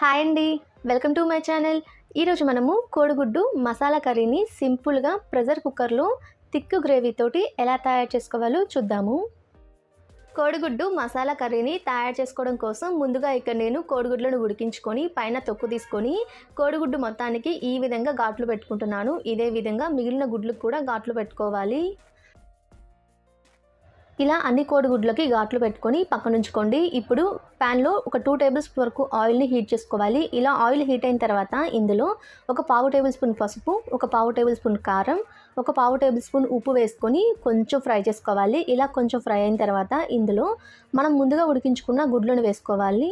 Hi అండి. Welcome to my channel. ఈరోజు మనము కోడిగుడ్డు మసాలా కర్రీని సింపుల్గా ప్రెషర్ కుక్కర్లో తిక్కు గ్రేవీతోటి ఎలా తయారు చేసుకోవాలో చూద్దాము. కోడిగుడ్డు మసాలా కర్రీని తయారు చేసుకోవడం కోసం ముందుగా ఇక్కడ నేను కోడిగుడ్లను ఉడికించుకొని పైన తొక్కు తీసుకొని కోడిగుడ్డు మొత్తానికి ఈ విధంగా ఘాట్లు పెట్టుకుంటున్నాను. ఇదే విధంగా మిగిలిన గుడ్లకు కూడా ఘాట్లు పెట్టుకోవాలి. ఇలా అన్ని కోడిగుడ్లకి ఘాట్లు పెట్టుకొని పక్కనుంచుకోండి. ఇప్పుడు ప్యాన్లో ఒక టూ టేబుల్ స్పూన్ వరకు ఆయిల్ని హీట్ చేసుకోవాలి. ఇలా ఆయిల్ హీట్ అయిన తర్వాత ఇందులో ఒక పావు టేబుల్ స్పూన్ పసుపు ఒక పావు టేబుల్ స్పూన్ కారం ఒక పావు టేబుల్ స్పూన్ ఉప్పు వేసుకొని కొంచెం ఫ్రై చేసుకోవాలి. ఇలా కొంచెం ఫ్రై అయిన తర్వాత ఇందులో మనం ముందుగా ఉడికించుకున్న గుడ్లను వేసుకోవాలి.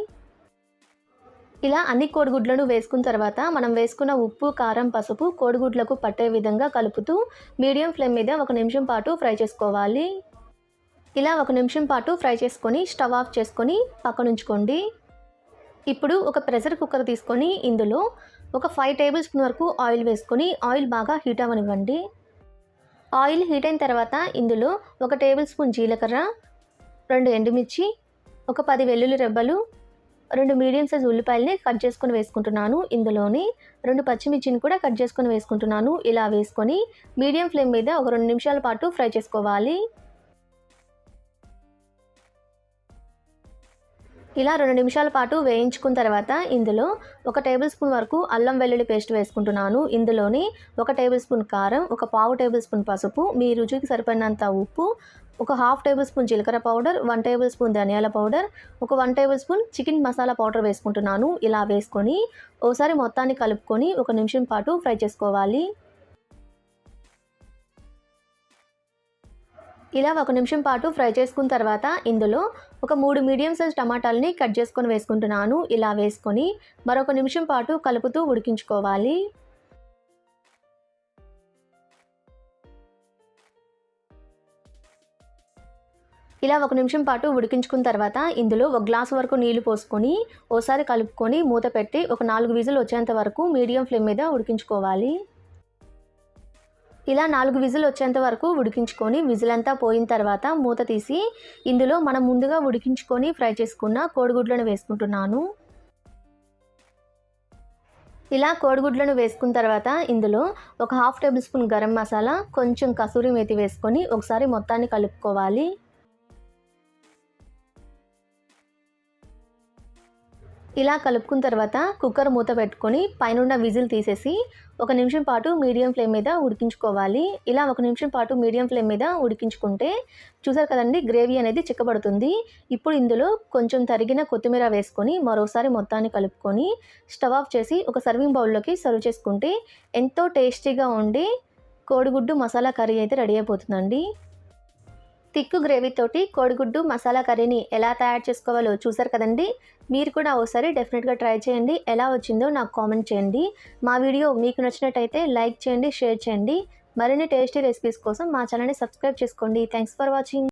ఇలా అన్ని కోడిగుడ్లను వేసుకున్న తర్వాత మనం వేసుకున్న ఉప్పు కారం పసుపు కోడిగుడ్లకు పట్టే విధంగా కలుపుతూ మీడియం ఫ్లేమ్ మీద ఒక నిమిషం పాటు ఫ్రై చేసుకోవాలి. ఇలా ఒక నిమిషం పాటు ఫ్రై చేసుకొని స్టవ్ ఆఫ్ చేసుకొని పక్కన ఉంచుకోండి ఇప్పుడు ఒక ప్రెషర్ కుక్కర్ తీసుకొని ఇందులో ఒక ఫైవ్ టేబుల్ స్పూన్ వరకు ఆయిల్ వేసుకొని ఆయిల్ బాగా హీట్ అవ్వనివ్వండి. ఆయిల్ హీట్ అయిన తర్వాత ఇందులో ఒక టేబుల్ స్పూన్ జీలకర్ర రెండు ఎండుమిర్చి ఒక పది వెల్లుల్లి రెబ్బలు రెండు మీడియం సైజ్ ఉల్లిపాయలని కట్ చేసుకొని వేసుకుంటున్నాను. ఇందులోని రెండు పచ్చిమిర్చిని కూడా కట్ చేసుకొని వేసుకుంటున్నాను. ఇలా వేసుకొని మీడియం ఫ్లేమ్ మీద ఒక రెండు నిమిషాల పాటు ఫ్రై చేసుకోవాలి. ఇలా రెండు నిమిషాల పాటు వేయించుకున్న తర్వాత ఇందులో ఒక టేబుల్ స్పూన్ వరకు అల్లం వెల్లుల్లి పేస్ట్ వేసుకుంటున్నాను. ఇందులోని ఒక టేబుల్ స్పూన్ కారం ఒక పావు టేబుల్ స్పూన్ పసుపు మీ రుచికి సరిపడినంత ఉప్పు ఒక హాఫ్ టేబుల్ స్పూన్ జీలకర్ర పౌడర్ వన్ టేబుల్ స్పూన్ ధనియాల పౌడర్ ఒక one tablespoon chicken masala powder వేసుకుంటున్నాను. ఇలా వేసుకొని ఓసారి మొత్తాన్ని కలుపుకొని ఒక నిమిషం పాటు ఫ్రై చేసుకోవాలి. ఇలా ఒక నిమిషం పాటు ఫ్రై చేసుకున్న తర్వాత ఇందులో ఒక మూడు మీడియం సైజ్ టమాటాలని కట్ చేసుకొని వేసుకుంటున్నాను. ఇలా వేసుకొని మరొక నిమిషం పాటు కలుపుతూ ఉడికించుకోవాలి. ఇలా ఒక నిమిషం పాటు ఉడికించుకున్న తర్వాత ఇందులో ఒక గ్లాస్ వరకు నీళ్ళు పోసుకొని ఓసారి కలుపుకొని మూత పెట్టి ఒక నాలుగు విజులు వచ్చేంత వరకు మీడియం ఫ్లేమ్ మీద ఉడికించుకోవాలి. ఇలా నాలుగు విజిల్ వచ్చేంత వరకు ఉడికించుకొని విజిల్ అంతా పోయిన తర్వాత మూత తీసి ఇందులో మనం ముందుగా ఉడికించుకొని ఫ్రై చేసుకున్న కోడిగుడ్లను వేసుకుంటున్నాను. ఇలా కోడిగుడ్లను వేసుకున్న తర్వాత ఇందులో ఒక half tablespoon garam masala కొంచెం కసూరి మేతి వేసుకొని ఒకసారి మొత్తాన్ని కలుపుకోవాలి. ఇలా కలుపుకున్న తర్వాత కుక్కర్ మూత పెట్టుకొని పైనున్న విజిల్ తీసేసి ఒక నిమిషం పాటు మీడియం ఫ్లేమ్ మీద ఉడికించుకోవాలి. ఇలా ఒక నిమిషం పాటు మీడియం ఫ్లేమ్ మీద ఉడికించుకుంటే చూసారు కదండి గ్రేవీ అనేది చిక్కబడుతుంది. ఇప్పుడు ఇందులో కొంచెం తరిగిన కొత్తిమీర వేసుకొని మరోసారి మొత్తాన్ని కలుపుకొని స్టవ్ ఆఫ్ చేసి ఒక సర్వింగ్ బౌల్లోకి సర్వ్ చేసుకుంటే ఎంతో టేస్టీగా ఉండి కోడిగుడ్డు మసాలా కర్రీ అయితే రెడీ అయిపోతుందండి. తిక్కు గ్రేవీతోటి కోడిగుడ్డు మసాలా కర్రీని ఎలా తయారు చేసుకోవాలో చూసారు కదండి? మీరు కూడా ఒకసారి డెఫినెట్గా ట్రై చేయండి. ఎలా వచ్చిందో నాకు కామెంట్ చేయండి. మా వీడియో మీకు నచ్చినట్టయితే లైక్ చేయండి షేర్ చేయండి. మరిన్ని టేస్టీ రెసిపీస్ కోసం మా ఛానల్ని సబ్స్క్రైబ్ చేసుకోండి. Thanks for watching